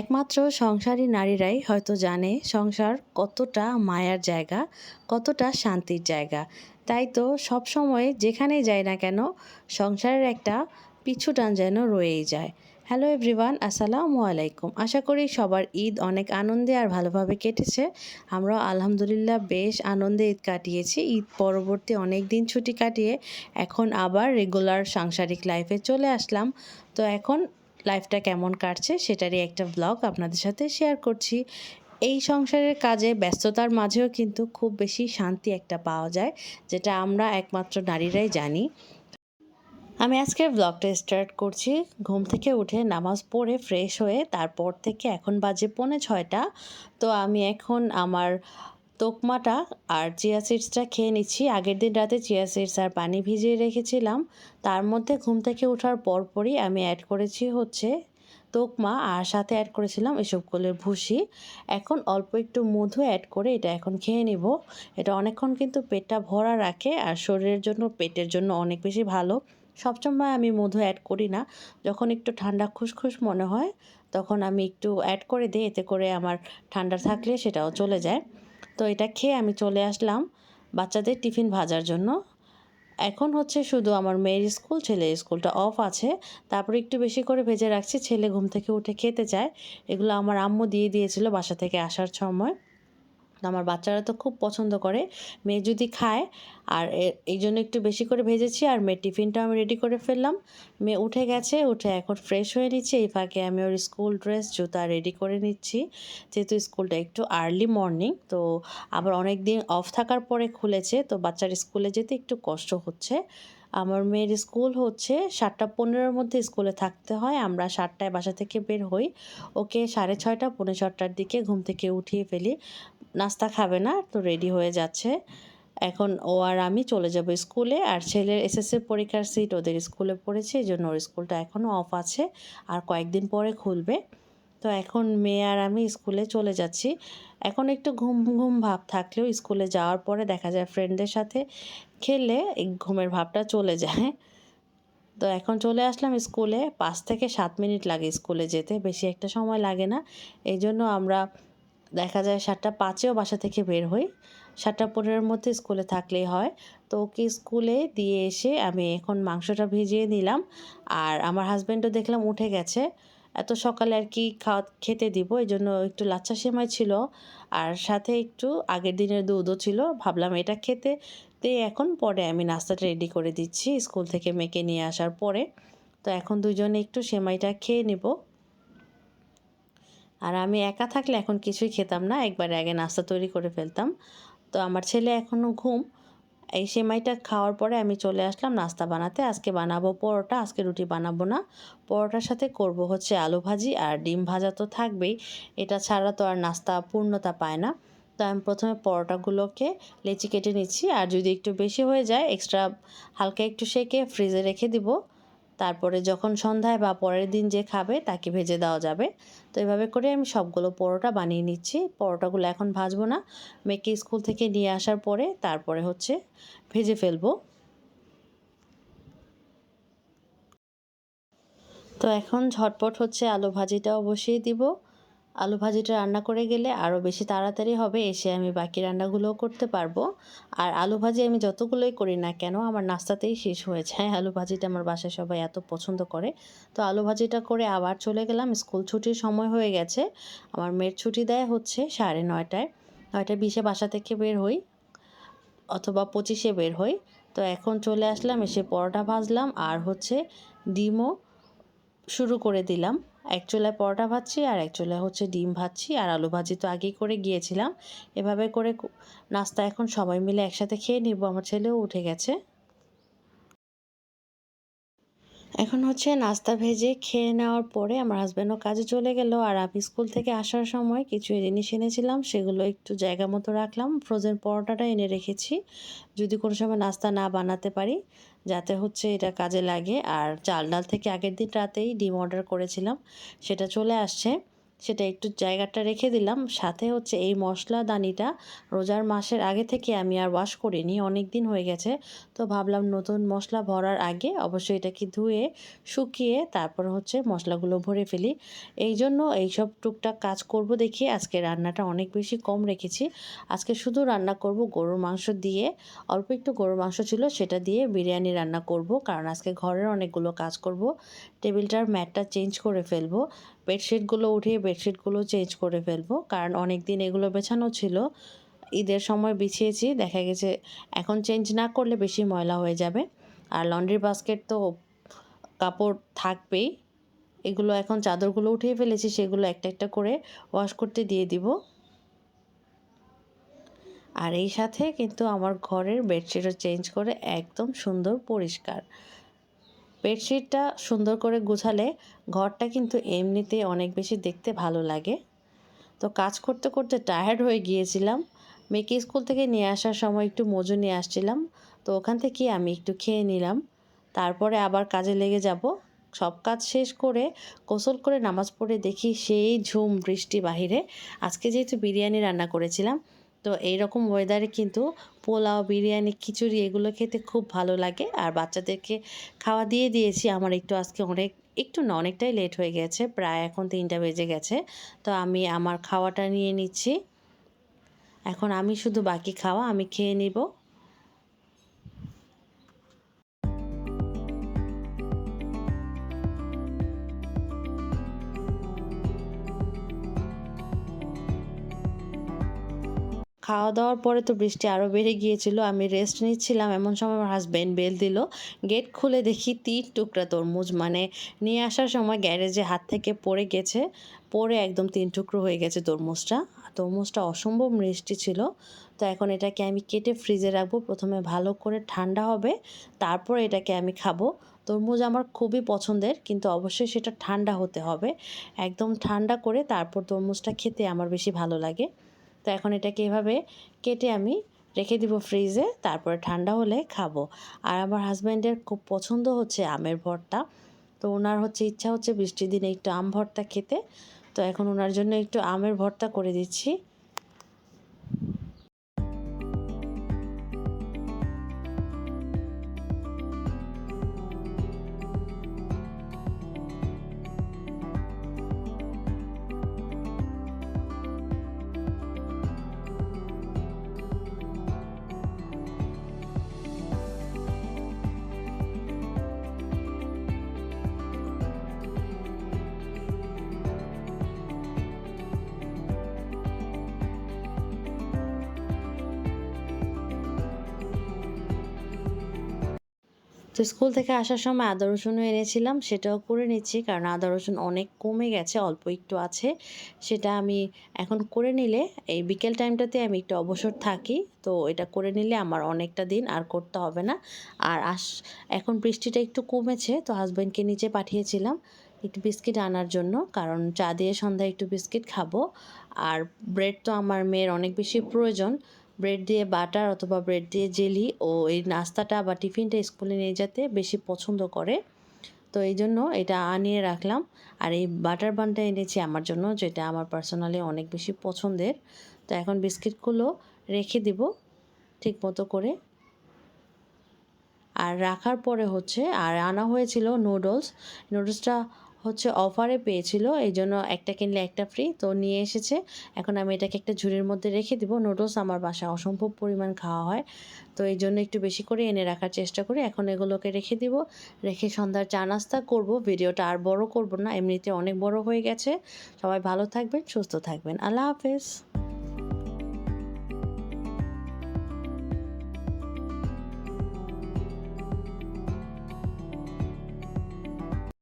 একমাত্র সংসারী নারীরাই হয়তো জানে সংসার কতটা মায়ার জায়গা, কতটা শান্তির জায়গা। তাই তো সব সময় যেখানেই যাই না কেন, সংসারের একটা পিছু টান যেন রয়েই যায়। হ্যালো এভরিওয়ান, আসসালামু আলাইকুম। আশা করি সবার ঈদ অনেক আনন্দে আর ভালোভাবে কেটেছে। আমরা আলহামদুলিল্লাহ বেশ আনন্দে ঈদ কাটিয়েছি। ঈদ পরবর্তী অনেক দিন ছুটি কাটিয়ে এখন আবার রেগুলার সাংসারিক লাইফে চলে আসলাম। তো এখন লাইফটা কেমন কাটছে সেটারই একটা ব্লগ আপনাদের সাথে শেয়ার করছি। এই সংসারের কাজে ব্যস্ততার মাঝেও কিন্তু খুব বেশি শান্তি একটা পাওয়া যায়, যেটা আমরা একমাত্র নারীরাই জানি। আমি আজকের ব্লগটা স্টার্ট করছি। ঘুম থেকে উঠে নামাজ পড়ে ফ্রেশ হয়ে তারপর থেকে এখন বাজে পৌনে ছয়টা। তো আমি এখন আমার তোকমাটা আর চিয়া সিডসটা খেয়ে নিচ্ছি। আগের দিন রাতে চিয়া সিডস আর পানি ভিজিয়ে রেখেছিলাম। তার মধ্যে ঘুম থেকে ওঠার পরপরই আমি অ্যাড করেছি হচ্ছে তোকমা আর সাথে অ্যাড করেছিলাম এসবগুলোর ভুসি। এখন অল্প একটু মধু অ্যাড করে এটা এখন খেয়ে নিব। এটা অনেকক্ষণ কিন্তু পেটটা ভরা রাখে আর শরীরের জন্য, পেটের জন্য অনেক বেশি ভালো। সবসময় আমি মধু অ্যাড করি না। যখন একটু ঠান্ডা খুসখুস মনে হয়, তখন আমি একটু অ্যাড করে দিই। এতে করে আমার ঠান্ডা থাকলে সেটাও চলে যায়। তো এটা খেয়ে আমি চলে আসলাম বাচ্চাদের টিফিন ভাজার জন্য। এখন হচ্ছে শুধু আমার মেয়ের স্কুল ছেলে স্কুলটা অফ আছে। তারপরে একটু বেশি করে ভেজে রাখছি, ছেলে ঘুম থেকে উঠে খেতে চায়। এগুলো আমার আম্মু দিয়ে দিয়েছিল বাসা থেকে আসার সময়। আমার বাচ্চারা তো খুব পছন্দ করে। মেয়ে যদি খায়, আর এই জন্য একটু বেশি করে ভেজেছি, আর মেয়ের টিফিনটা আমি রেডি করে ফেললাম। মেয়ে উঠে গেছে, উঠে এখন ফ্রেশ হয়ে নিচ্ছে। এই ফাঁকে আমি ওর স্কুল ড্রেস জুতা রেডি করে নিচ্ছি। যেহেতু স্কুলটা একটু আর্লি মর্নিং তো আবার অনেক দিন অফ থাকার পরে খুলেছে, তো বাচ্চার স্কুলে যেতে একটু কষ্ট হচ্ছে। আমার মেয়ের স্কুল হচ্ছে সাতটা পনেরোর মধ্যে স্কুলে থাকতে হয়। আমরা সাতটায় বাসা থেকে বের হই। ওকে সাড়ে ছয়টা পনেরো ছটার দিকে ঘুম থেকে উঠিয়ে ফেলি। নাস্তা খাবে না, তো রেডি হয়ে যাচ্ছে। এখন ও আর আমি চলে যাব স্কুলে। আর ছেলের এসএসসি পরীক্ষার সিট ওদের স্কুলে পড়েছে, এই জন্য ওর স্কুলটা এখনও অফ আছে। আর কয়েকদিন পরে খুলবে। তো এখন মেয়ে আর আমি স্কুলে চলে যাচ্ছি। এখন একটু ঘুম ঘুম ভাব থাকলেও স্কুলে যাওয়ার পরে দেখা যায় ফ্রেন্ডদের সাথে খেললে এই ঘুমের ভাবটা চলে যায়। তো এখন চলে আসলাম স্কুলে, পাঁচ থেকে সাত মিনিট লাগে স্কুলে যেতে, বেশি একটা সময় লাগে না। এই জন্য আমরা দেখা যায় সাতটা পাঁচেও বাসা থেকে বের হই। সাতটা পনেরোর মধ্যে স্কুলে থাকলেই হয়। তো ওকে স্কুলে দিয়ে এসে আমি এখন মাংসটা ভিজিয়ে নিলাম। আর আমার হাজব্যান্ডও দেখলাম উঠে গেছে। এত সকালে আর কি খাওয়া, খেতে দিব, এই জন্য একটু লাচ্চা সেমাই ছিল। আর সাথে একটু আগের দিনের দুধও ছিল। ভাবলাম এটা খেতে তে এখন পরে আমি নাস্তাটা রেডি করে দিচ্ছি স্কুল থেকে মেকে নিয়ে আসার পরে। তো এখন দুজনে একটু সেমাইটা খেয়ে নেব। আর আমি একা থাকলে এখন কিছুই খেতাম না, একবারে আগে নাস্তা তৈরি করে ফেলতাম। তো আমার ছেলে এখনও ঘুম। এই সেমাইটা খাওয়ার পরে আমি চলে আসলাম নাস্তা বানাতে। আজকে বানাবো পরোটা, আজকে রুটি বানাবো না। পরোটার সাথে করব হচ্ছে আলু ভাজি আর ডিম ভাজা তো থাকবেই। এটা ছাড়া তো আর নাস্তা পূর্ণতা পায় না। তো আমি প্রথমে পরোটাগুলোকে লেচি কেটে নিচ্ছি। আর যদি একটু বেশি হয়ে যায় এক্সট্রা হালকা একটু সেকে ফ্রিজে রেখে দিব। তারপরে যখন সন্ধ্যায় বা পরের দিন যে খাবে, তাকে ভেজে দেওয়া যাবে। তো এভাবে করে আমি সবগুলো পরোটা বানিয়ে নিচ্ছি। পরোটাগুলো এখন ভাজবো না। মেয়েকে স্কুল থেকে নিয়ে আসার পরে তারপরে হচ্ছে ভেজে ফেলব। তো এখন ঝটপট হচ্ছে আলু ভাজিটাও বসিয়ে দিব। আলু ভাজিটা রান্না করে গেলে আরও বেশি তাড়াতাড়ি হবে, এসে আমি বাকি রান্নাগুলোও করতে পারব। আর আলু ভাজি আমি যতগুলোই করি না কেন, আমার নাস্তাতেই শেষ হয়ে যায়। আলু ভাজিটা আমার বাসায় সবাই এত পছন্দ করে। তো আলু ভাজিটা করে আবার চলে গেলাম, স্কুল ছুটির সময় হয়ে গেছে। আমার মেয়ের ছুটি দেয় হচ্ছে সাড়ে নয়টায়। নয়টা বিশে বাসা থেকে বের হই, অথবা পঁচিশে বের হই। তো এখন চলে আসলাম, এসে পরোটা ভাজলাম, আর হচ্ছে ডিমও শুরু করে দিলাম। এক চুলায় পরোটা ভাজছি আর এক চুলায় হচ্ছে ডিম ভাজছি আর আলু ভাজি তো আগেই করে গিয়েছিলাম। এভাবে করে নাস্তা এখন সবাই মিলে একসাথে খেয়ে নিব। আমার ছেলেও উঠে গেছে। এখন হচ্ছে নাস্তা ভেজে খেয়ে নেওয়ার পরে আমার হাজব্যান্ডও কাজে চলে গেল। আর আমি স্কুল থেকে আসার সময় কিছু জিনিস এনেছিলাম, সেগুলো একটু জায়গা মতো রাখলাম। ফ্রোজেন পরোটাটা এনে রেখেছি, যদি কোনো সময় নাস্তা না বানাতে পারি, যাতে হচ্ছে এটা কাজে লাগে। আর চাল ডাল থেকে আগের দিন রাতেই ডিম অর্ডার করেছিলাম, সেটা চলে আসছে। সেটা একটু জায়গাটা রেখে দিলাম। সাথে হচ্ছে এই মশলাদানিটা রোজার মাসের আগে থেকে আমি আর ওয়াশ করিনি অনেক দিন হয়ে গেছে। তো ভাবলাম নতুন মশলা ভরার আগে অবশ্যই এটাকে ধুয়ে, শুকিয়ে তারপর হচ্ছে মশলাগুলো ভরে ফেলি। এই জন্য এইসব টুকটাক কাজ করব দেখি। আজকে রান্নাটা অনেক বেশি কম রেখেছি। আজকে শুধু রান্না করব গরুর মাংস দিয়ে। অল্প একটু গরুর মাংস ছিল সেটা দিয়ে বিরিয়ানি রান্না করব। কারণ আজকে ঘরের অনেকগুলো কাজ করব। টেবিলটার ম্যাটটা চেঞ্জ করে ফেলব। বেডশিটগুলো উঠিয়ে বেডশিটগুলো চেঞ্জ করে ফেলব। কারণ অনেক দিন এগুলো বেছানো ছিল। ঈদের সময় বিছিয়েছি, দেখা গেছে এখন চেঞ্জ না করলে বেশি ময়লা হয়ে যাবে। আর লন্ড্রি বাস্কেট তো কাপড় থাকবেই। এগুলো এখন চাদরগুলো উঠিয়ে ফেলেছি, সেগুলো একটা একটা করে ওয়াশ করতে দিয়ে দিব। আর এই সাথে কিন্তু আমার ঘরের বেডশিটও চেঞ্জ করে একদম সুন্দর পরিষ্কার। বেডশিটটা সুন্দর করে গুছালে ঘরটা কিন্তু এমনিতে অনেক বেশি দেখতে ভালো লাগে। তো কাজ করতে করতে টায়ার্ড হয়ে গিয়েছিলাম। মেয়েকে স্কুল থেকে নিয়ে আসার সময় একটু মজু নিয়ে আসছিলাম। তো ওখান থেকে আমি একটু খেয়ে নিলাম। তারপরে আবার কাজে লেগে যাব। সব কাজ শেষ করে গোসল করে নামাজ পড়ে দেখি সেই ঝুম বৃষ্টি বাহিরে। আজকে যেহেতু বিরিয়ানি রান্না করেছিলাম তো এই রকম ওয়েদারে কিন্তু পোলাও, বিরিয়ানি, খিচুড়ি এগুলো খেতে খুব ভালো লাগে। আর বাচ্চাদেরকে খাওয়া দিয়ে দিয়েছি। আমার একটু আজকে অনেক, একটু না, অনেকটাই লেট হয়ে গেছে। প্রায় এখন তিনটা বেজে গেছে। তো আমি আমার খাওয়াটা নিয়ে নিচ্ছি। এখন আমি শুধু বাকি খাওয়া আমি খেয়ে নিব। খাওয়া দাওয়ার পরে তো বৃষ্টি আরও বেড়ে গিয়েছিল। আমি রেস্ট নিচ্ছিলাম। এমন সময় আমার হাজব্যান্ড বেল দিল গেট খুলে দেখি তিন টুকরা তরমুজ। মানে নিয়ে আসার সময় গ্যারেজে হাত থেকে পড়ে গেছে পরে একদম তিন টুকরো হয়ে গেছে তরমুজটা। তরমুজটা অসম্ভব মিষ্টি ছিল। তো এখন এটাকে আমি কেটে ফ্রিজে রাখব। প্রথমে ভালো করে ঠান্ডা হবে, তারপর এটাকে আমি খাব। তরমুজ আমার খুবই পছন্দের, কিন্তু অবশ্যই সেটা ঠান্ডা হতে হবে। একদম ঠান্ডা করে তারপর তরমুজটা খেতে আমার বেশি ভালো লাগে। তো এখন এটাকে এভাবে কেটে আমি রেখে দিব ফ্রিজে, তারপরে ঠান্ডা হলে খাব। আর আমার হাজব্যান্ডের খুব পছন্দ হচ্ছে আমের ভর্তা। তো ওনার হচ্ছে ইচ্ছা হচ্ছে বৃষ্টির দিনে একটু আম ভর্তা খেতে। তো এখন ওনার জন্য একটু আমের ভর্তা করে দিচ্ছি। তো স্কুল থেকে আসার সময় আদা, রসুনও এনেছিলাম, সেটাও করে নিচ্ছি। কারণ আদা, রসুন অনেক কমে গেছে, অল্প একটু আছে। সেটা আমি এখন করে নিলে, এই বিকেল টাইমটাতে আমি একটু অবসর থাকি। তো এটা করে নিলে আমার অনেকটা দিন আর করতে হবে না। আর আস, এখন বৃষ্টিটা একটু কমেছে, তো হাজব্যান্ডকে নিচে পাঠিয়েছিলাম একটু বিস্কিট আনার জন্য। কারণ চা দিয়ে সন্ধ্যায় একটু বিস্কিট খাব। আর ব্রেড তো আমার মেয়ের অনেক বেশি প্রয়োজন। ব্রেড দিয়ে বাটার অথবা ব্রেড দিয়ে জেলি ও এই নাস্তাটা বা টিফিনটা স্কুলে নিয়ে যেতে বেশি পছন্দ করে। তো এই জন্য এটা আনিয়ে রাখলাম। আর এই বাটার বানটা এনেছি আমার জন্য, যেটা আমার পার্সোনালি অনেক বেশি পছন্দের। তো এখন বিস্কিটগুলো রেখে দিব ঠিক মতো করে। আর রাখার পরে হচ্ছে, আর আনা হয়েছিল নুডলস। নুডলসটা হচ্ছে অফারে পেয়েছিল এই জন্য একটা কিনলে একটা ফ্রি তো নিয়ে এসেছে। এখন আমি এটাকে একটা ঝুড়ির মধ্যে রেখে দিব। নুডলস আমার বাসা অসম্ভব পরিমাণ খাওয়া হয়, তো এই জন্য একটু বেশি করে এনে রাখার চেষ্টা করি। এখন এগুলোকে রেখে দিব। রেখে সন্ধ্যার চা নাস্তা করব। ভিডিওটা আর বড় করব না, এমনিতে অনেক বড় হয়ে গেছে। সবাই ভালো থাকবেন, সুস্থ থাকবেন। আল্লাহ হাফেজ।